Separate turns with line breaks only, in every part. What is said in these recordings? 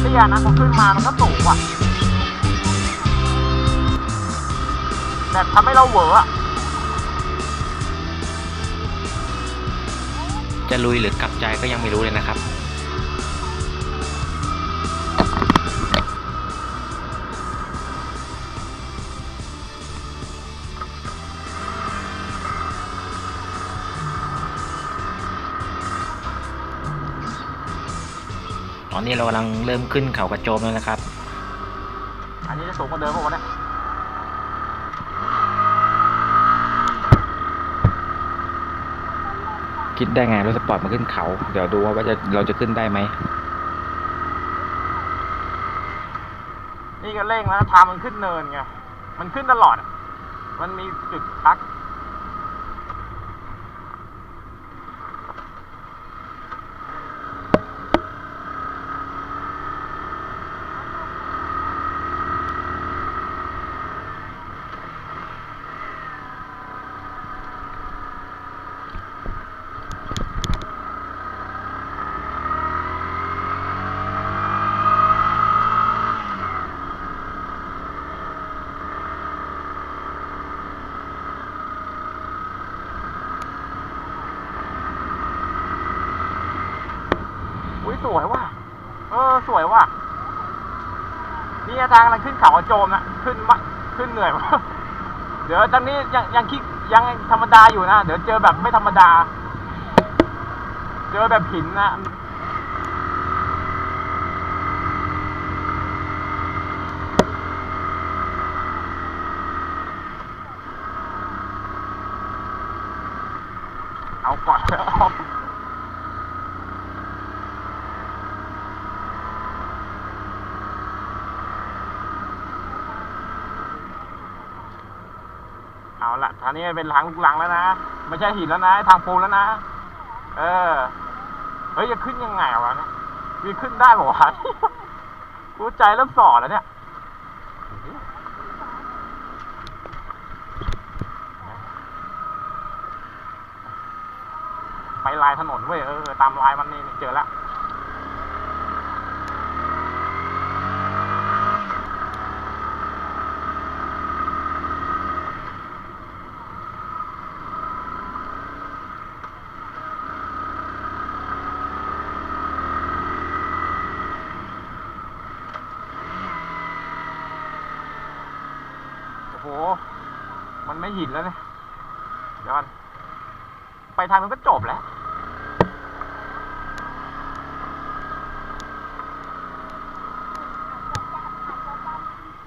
เตี้ยนะพอขึ้นมามันก็สูงว่ะแต่ทำให้เราเหวอะ
จะลุยหรือกลับใจก็ยังไม่รู้เลยนะครับ อนนี้เรากำลังเริ่มขึ้นเขากระโจมแล้วนะครับ
อันนี้จะสูงกว่าเดิมป่าวะเนี่ย
คิดได้ไงรถสปอร์ตมาขึ้นเขา เดี๋ยวดูว่าจะเราจะขึ้นได้ไหม
นี่ก็เร่งแล้วทางมันขึ้นเนินไง มันขึ้นตลอดอะมันมีจุดพัก อุ้ยสวยว่ะ เออ สวยว่ะ นี่ทางกำลังขึ้น เขาโจมนะขึ้นมาขึ้นเหนื่อย เดี๋ยวตอนนี้ยังยังคิดยังธรรมดาอยู่นะ เดี๋ยวเจอแบบไม่ธรรมดา เจอแบบหินนะ เอาก่อนแล้วเอาเอาละทางนี้เป็นทางลูกลังแล้วนะ ไม่ใช่หินแล้วนะ ทางปูนแล้วนะ เออ เฮ้ยจะขึ้นยังไงวะเนี่ยมีขึ้นได้บอกวะกูใจเริ่มส่อแล้วเนี่ยไปลายถนนเว้ยเออตามลายมันนี่เจอแล้ว มันไม่หินแล้วเนี่ยเดี๋ยวก่อนไปทางมันก็จบแล้ว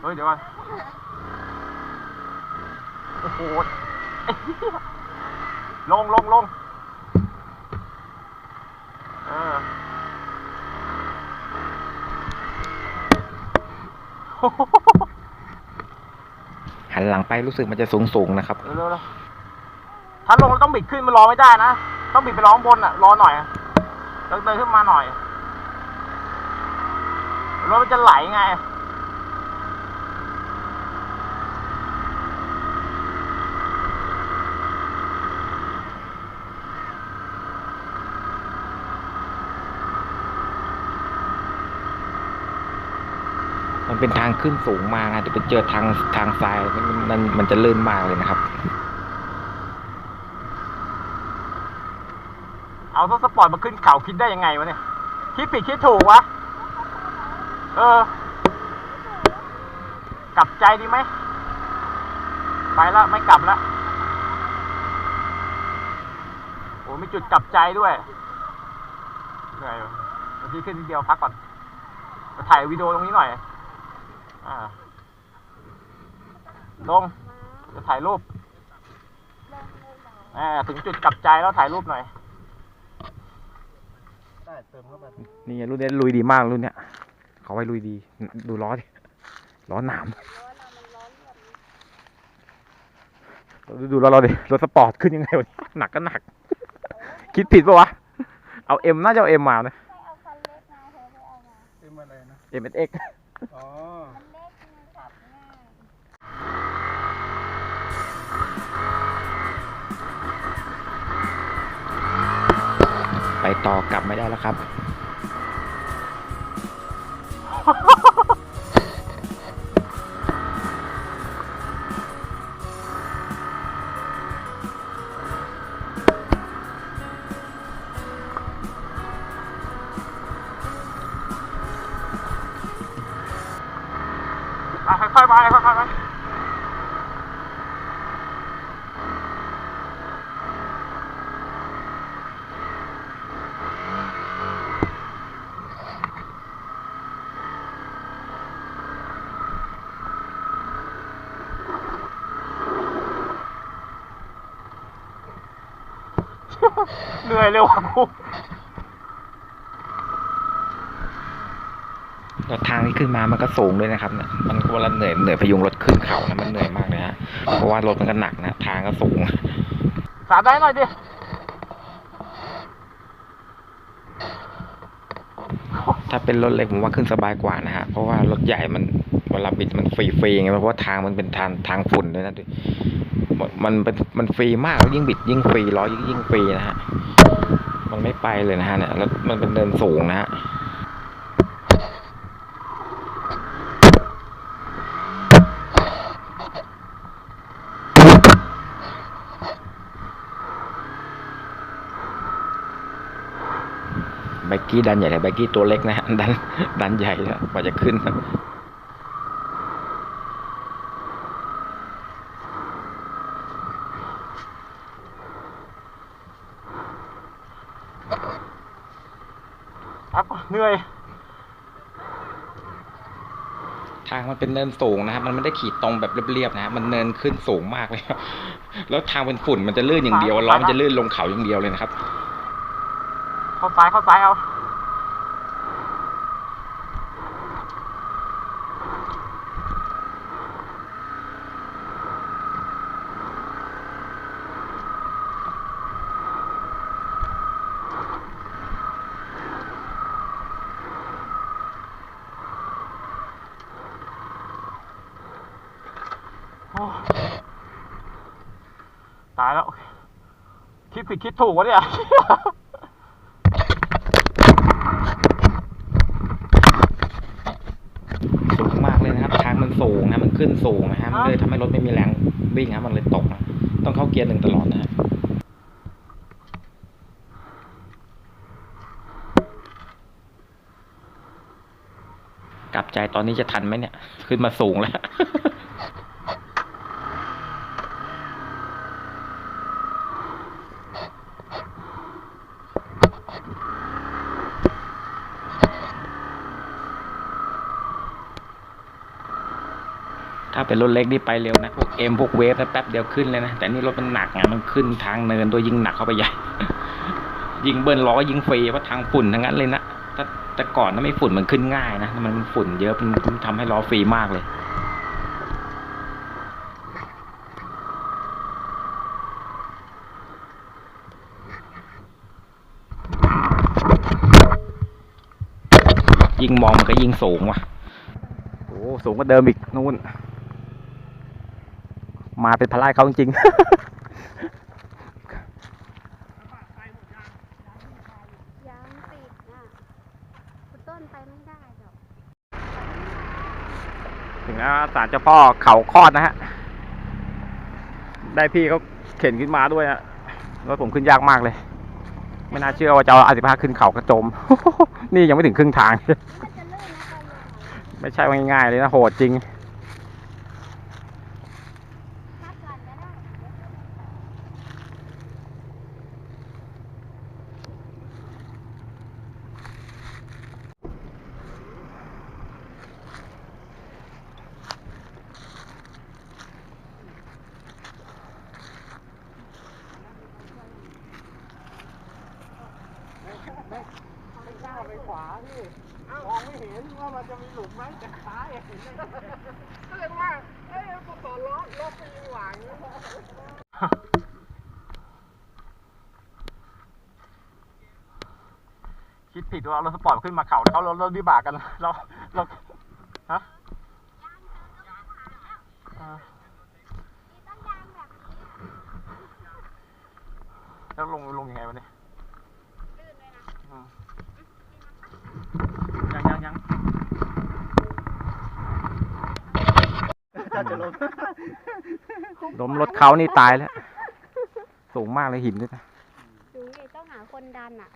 เฮ้ย เดี๋ยวก่อนโอ้โหลงลงลงเออโอ้โหั
นหลังไปรู้สึกมันจะสูงสูงนะครับ
เร็วเร็วถ้าลงแล้วต้องบิดขึ้นมารอไม่ได้นะ ต้องบิดไปร้องบนอะ รอหน่อยเดินเดินขึ้นมาหน่อยรถมันจะไหลไง
มันเป็นทางขึ้นสูงมากนะเดี๋ยวไปเจอทางทางทรายมันมันมันจะลื่นมากเลยนะครับ
เอารถสปอร์ตมาขึ้นเขาคิดได้ยังไงวะเนี่ยคิดผิดคิดถูกวะเออกลับใจดีไหมไปแล้วไม่กลับแล้วโอ้มีจุดกลับใจด้วยเหนื่อยวะเมื่อกี้ขึ้นทีเดียวพักก่อนถ่ายวิดีโอตรงนี้หน่อย อ่า ลง จะถ่ายรูปอ่าถึงจุดกลับใจแล้วถ่ายรูปหน่อย ได้เติมเข้าไป
นี่รุ่นนี้ลุยดีมากรุ่นเนี้ย เขาไว้ลุยดี ดูล้อดิล้อหนามดูดูล้อเราดิรถสปอร์ตขึ้นยังไงวะเนี่ยหนักก็หนัก คิดผิดปะวะ เอาเอ็มน่าจะเอาเอ็มมานะ
เอาคันเล็กมาเธอไปเอามา
เติมอะไรนะ
เอ็มเอ็ก
อ๋อ
ไปต่อกลับไม่ได้แล้วครับ
เหนื่อยเร็วอะกู
แล้วทางที่ขึ้นมามันก็สูงด้วยนะครับเนี่ยมันเวลาเหนื่อยเหนื่อยพยุงรถขึ้นเขานะมันเหนื่อยมากเลยฮะเพราะว่ารถมันก็หนักนะทางก็สูง
สาดได้หน่อยดิ
ถ้าเป็นรถเล็กผมว่าขึ้นสบายกว่านะฮะเพราะว่ารถใหญ่มันเวลาบิดมันฟรีๆไงเพราะว่าทางมันเป็นทางทางฝุ่นด้วยนะดิมันเป็นมันฟรีมากแล้วยิ่งบิดยิ่งฟรีล้อยิ่งยิ่งฟรีนะฮะมันไม่ไปเลยนะฮะเนี่ยแล้วมันเป็นเดินสูงนะฮะ ไบกี้ดันใหญ่แต่ไบกี้ตัวเล็กนะฮะดันดันใหญ่แล้วกว่าจะขึ้น
ครับเหนื่อย
ทางมันเป็นเนินสูงนะครับ มันไม่ได้ขี่ตรงแบบเรียบๆนะฮะมันเนินขึ้นสูงมากเลยแล้วทางเป็นฝุ่นมันจะลื่นอย่างเดียวล้อมันจะลื่นลงเขาอย่างเดียวเลยนะครับ
เข้าซ้ายเข้าซ้ายเอาตายแล้ว คิดผิดคิดถูกวะเนี่ย
สูงมากเลยนะครับ ทางมันสูงนะ มัน ขึ้นสูงนะฮะมันเลยทำให้รถไม่มีแรงวิ่งครับมันเลยตกนะต้องเข้าเกียร์หนึ่งตลอดนะฮะกลับใจตอนนี้จะทันไหมเนี่ย ขึ้นมาสูงแล้ว ถ้าเป็นรถเล็กนี่ไปเร็วนะพวกเอ็มพวกเวฟนะแป๊บเดียวขึ้นเลยนะแต่นี่รถมันหนักไงมันขึ้นทางเนินโดยยิ่งหนักเข้าไปใหญ่ยิงเบิร์นล้อยิงฟรีเพราะทางฝุ่นทั้งนั้นเลยนะถ้าแต่ก่อนถ้าไม่ฝุ่นมันขึ้นง่ายนะมันฝุ่นเยอะมันมันทำให้ล้อฟรีมากเลยยิ่งมองมันก็ยิ่งสูงว่ะ
โอ้ สูงกว่าเดิมอีกนู่น มาเป็นพลายเขาจริง
ยังติดอะคุณต้นไปไม่ได้หรอก
ๆ ถึงแล้วศาลเจ้าพ่อเขาคอดนะฮะ ได้พี่เขาเข็นขึ้นมาด้วยฮะรถผมขึ้นยากมากเลย ไม่น่าเชื่อว่าจะเอาอาสิบห้าขึ้นเขากระโจม นี่ยังไม่ถึงครึ่งทาง
มันจะลื่นนะตอนลงอะ
ไม่ใช่ว่าง่ายๆเลยนะโหดจริง
พักก่อนก็ได้
ไม่กล้าไปขวาพี่มองไม่เห็น ว่ามันจะมีหลุมไหมแต่ซ้ายเห็นก็เลยว่าเอ้ยกูต่อล้อรถไปยิงหลังคิดผิดว่าเอารถสปอร์ตขึ้นมาเขาแล้วเขารถรถวิบากกันเราเราฮะอ่า
มีต้นยางแบบนี้
แล้วลงลงยังไงวะเนี่ย
ลื่นเลยนะ
อืมยังยังยัง
ล้มรถเขานี่ตายแล้ว สูงมากเลยหินด้วยนะ
ดูดิต้องหาคนดันอะ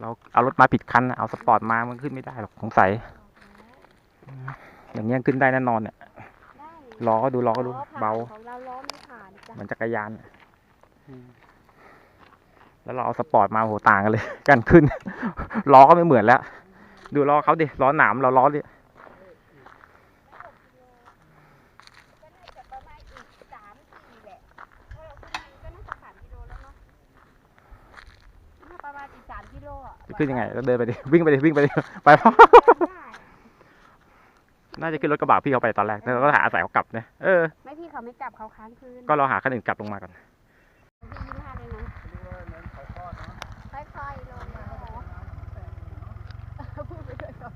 เราเอารถมาผิดคันนะเอาสปอร์ตมา มันขึ้นไม่ได้หรอกสงสัย อย่างเงี้ยขึ้นได้แน่นอนเนี่ย
ได้
ล้อก็ดูล้อก็ดู
ล้อผ่น
เบา
ของเราล้อไม่ผ่านจ้ะ
เหมือนจักรยานอะแล้วเราเอาสปอร์ตมาโหต่างกันเลย กันขึ้น ล้อก็ไม่เหมือนแล้ว ดูล้อเขาดิ ล้อหนามเราล้อดิ
ก็น่าจะประมาณอีกสามสี่แหละเพราะเราขึ้นมาก็น่าจะสามกิโลแล้วเนาะน่าประมาณอีกสามกิ โลอะ
จะขึ้นยังไงเราเดินไปดิวิ่งไปดิวิ่งไปดิไปพ่อ
ได้
น่าจะขึ้นรถกระบะพี่เขาไปตอนแรกแล้วก็หาอาศัยเขากลับเนี่ยเออ
ไม่พี่เขาไม่กลับเขาค้างคืน
ก็เราหาคันอื่นกลับลงมาก่อน
พี่ยิ้มห้าเลยนะค่อยๆลงมาพูดไปด้วยก่อน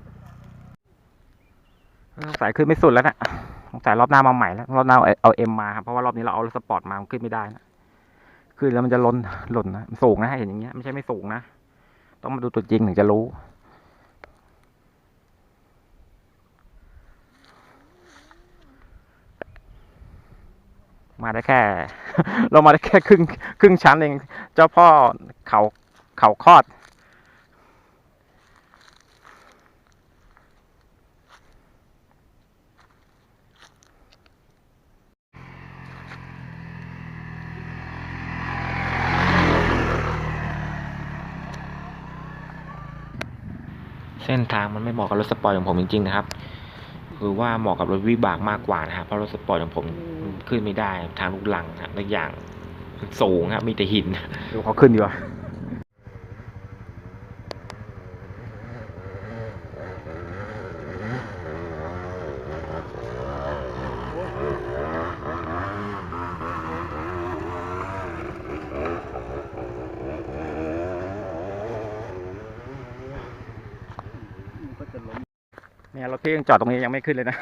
สงสัยขึ้นไม่สุดแล้วนะสงสัยรอบหน้ามาใหม่แล้วรอบหน้าเอาเอาเอ็มมาครับเพราะว่ารอบนี้เราเอารถสปอร์ตมามันขึ้นไม่ได้นะขึ้นแล้วมันจะล้นหล่นนะมันสูงนะเห็นอย่างเงี้ยไม่ใช่ไม่สูงนะ ต้องมาดูตัวจริงถึงจะรู้ มาได้แค่ เรามาได้แค่ครึ่งครึ่งชั้นเอง เจ้าพ่อเขาเขาคลอด ส้นทางมันไม่เหมาะกับรถสปอร์ตของผมจริงๆนะครับ คือว่าเหมาะกับรถวิบากมากกว่านะครับเพราะรถสปอร์ตของผมขึ้นไม่ได้ทางลูกลังครับและอย่างมันสูงครับมีแต่หินดูเขาขึ้นดีกว่าเนี่ ยังจอดตรงนี้ยังไม่ขึ้นเลยนะ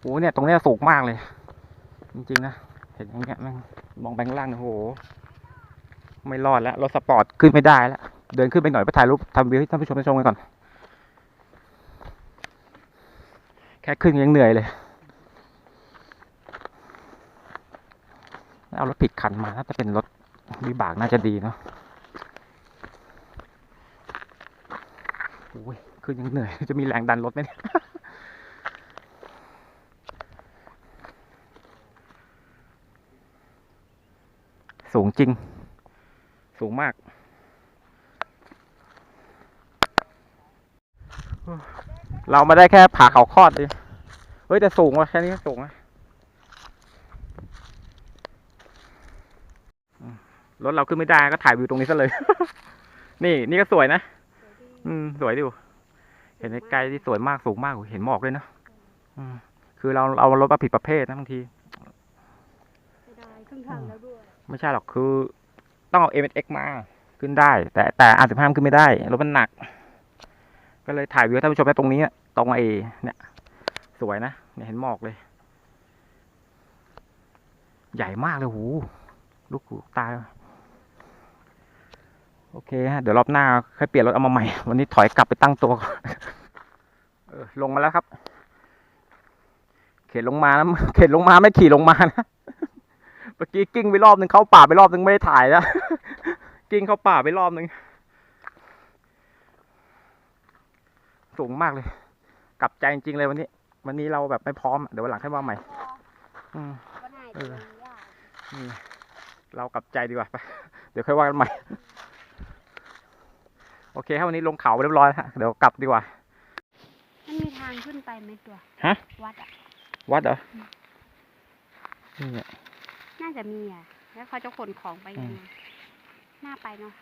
โอ้เนี่ย ตรงนี้สูงมากเลย จริงๆนะ เห็นอย่างเงี้ยมองแบงล่างนะโห ไม่รอดแล้ว รถสปอร์ตขึ้นไม่ได้แล้ว เดินขึ้นไปหน่อยไปถ่ายรูปทำวิวให้ท่านผู้ชมได้ชมกันก่อน แค่ขึ้นยังเหนื่อยเลย เอารถผิดคันมาน่าจะเป็นรถวิบากน่าจะดีเนาะโอ้ยขึ้นยังเหนื่อย จะมีแรงดันรถไหมเนี่ยสูงจริง สูงมาก เรามาได้แค่ผ่าเขาคลอดดิเฮ้ยแต่สูงว่ะแค่นี้ก็สูงอะอืมรถเราขึ้นไม่ได้ก็ถ่ายวิวตรงนี้ซะเลย นี่นี่ก็สวยนะ อืม สวยดิวเห็นไกลๆที่สวยมากสูงมากโอ้ยเห็นหมอกด้วยนะอืมคือเราเอารถมาผิดประเภทนะบางที
ไม่ได้ครึ่งทางแล้วด้วย
ไม่ใช่หรอกคือ ต้องเอา m อ x มาขึ้นได้ แต่แต่อาสิบห้ามขึ้นไม่ได้รถมันหนัก ก็เลยถ่ายวิวให้ท่านผู้ชมได้ตรงนี้ตรงไอ้เนี่ย สวยนะเนี่ยเห็นหมอกเลย ใหญ่มากเลยหูลูกหูตาโอเคฮะเดี๋ยวรอบหน้าค่อยเปลี่ยนรถเอามาใหม่ วันนี้ถอยกลับไปตั้งตัวเออลงมาแล้วครับ เข็นลงมานะเข็นลงมาไม่ขี่ลงมานะเมื่อกี้กิ้งไปรอบหนึ่งเข้าป่าไปรอบหนึ่งไม่ได้ถ่ายแล้วกิ้งเข้าป่าไปรอบหนึ่ง สูงมากเลย กลับใจจริงๆเลยวันนี้ วันนี้เราแบบไม่พร้อมอะเดี๋ยววันหลังค่อยมาใหม่ อืม
ก็น่า
เอ
จะ
อ
มียาก
นี่เรากลับใจดีกว่าไป เดี๋ยวค่อยว่ากันใหม่ โอเคครับวันนี้ลงเขาไปเรียบร้อยแล้วฮะเดี๋ยวกลับดีกว่า
มันมีทางขึ้นไปไหมตัว
ฮะ
วัดอะ
วัดเหรอนี่เนี่ย
น่าจะมีอะ แล้วเขาจะขนของไปยัง
อื
ไง
ม
น่าไปเนาะ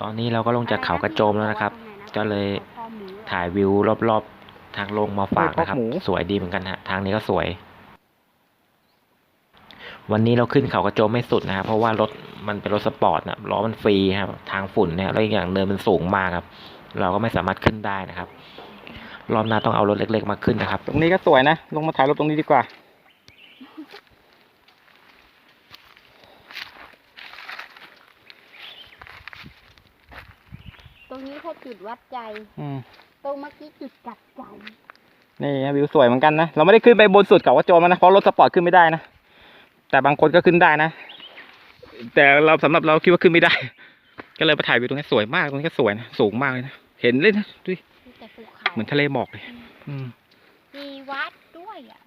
ตอนนี้เราก็ลงจากเขากระโจมแล้วนะครับ
อไตงไหน
ก็เลย
คอหมูอะ
ถ่ายวิวรอบๆ ทางลงมาฝากนะครับ
เฮ้ยพกหมู
สวยดีเหมือนกันฮะทางนี้ก็สวย วันนี้เราขึ้นเขากระโจมไม่สุดนะครับ เพราะว่ารถมันเป็นรถสปอร์ตนะล้อมันฟรีครับ ทางฝุ่นเนี่ยแล้วอีกอย่างเนินมันสูงมากครับ เราก็ไม่สามารถขึ้นได้นะครับ รอบหน้าต้องเอารถเล็ก ๆ มาขึ้นนะครับ ตรงนี้ก็สวยนะ ลงมาถ่ายรูปตรงนี้ดีกว่า
ตรงนี้แค่ จุดวัดใจ
อืม
ตรงเมื่อกี้จุดกัดใจ
นี่วิวสวยเหมือนกันนะ เราไม่ได้ขึ้นไปบนสุดเขาว่าโจมนะ เพราะรถสปอร์ตขึ้นไม่ได้นะ แต่บางคนก็ขึ้นได้นะ แต่เราสำหรับเราคิดว่าขึ้นไม่ได้ ก็เลยไปถ่ายวิวตรงนี้สวยมาก ตรงนี้ก็สวยนะ สูงมากเลยนะ เห็นเลยนะดูดิ
มีแต่ภูเขา
เหมือนทะเลหมอกเลย อืม
มีวัดด้วยอะ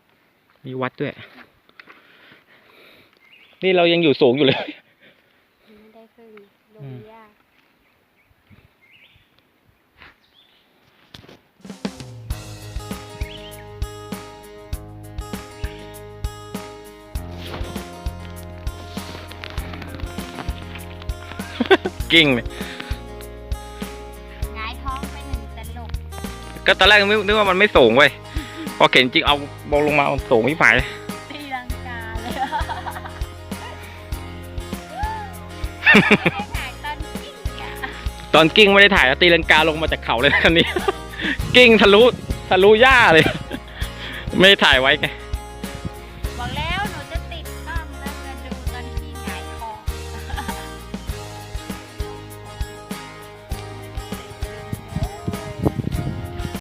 มีวัดด้วย นี่เรายังอยู่สูงอยู่เลย
ไม่ได้ขึ้นล
อื
ง
ม
ยาก
กิ้งเลย
หงายท้องไปหนึ่งตลบ
ก็ตอนแรกนึกนึกว่ามันไม่สูงเว้ยพอเข็นจริงเอาบอลลงมามันสูงไม่ฝ่ายเลย
ตีลังกาเลย ไม่ได้ถ่ายตอนกิ้งอะ
ตอนกิ้งไม่ได้ถ่ายแล้วตีลังกาลงมาจากเขาเลยนะคันนี้ กิ้งทะลุทะลุหญ้าเลย ไม่ได้ถ่ายไว้ไง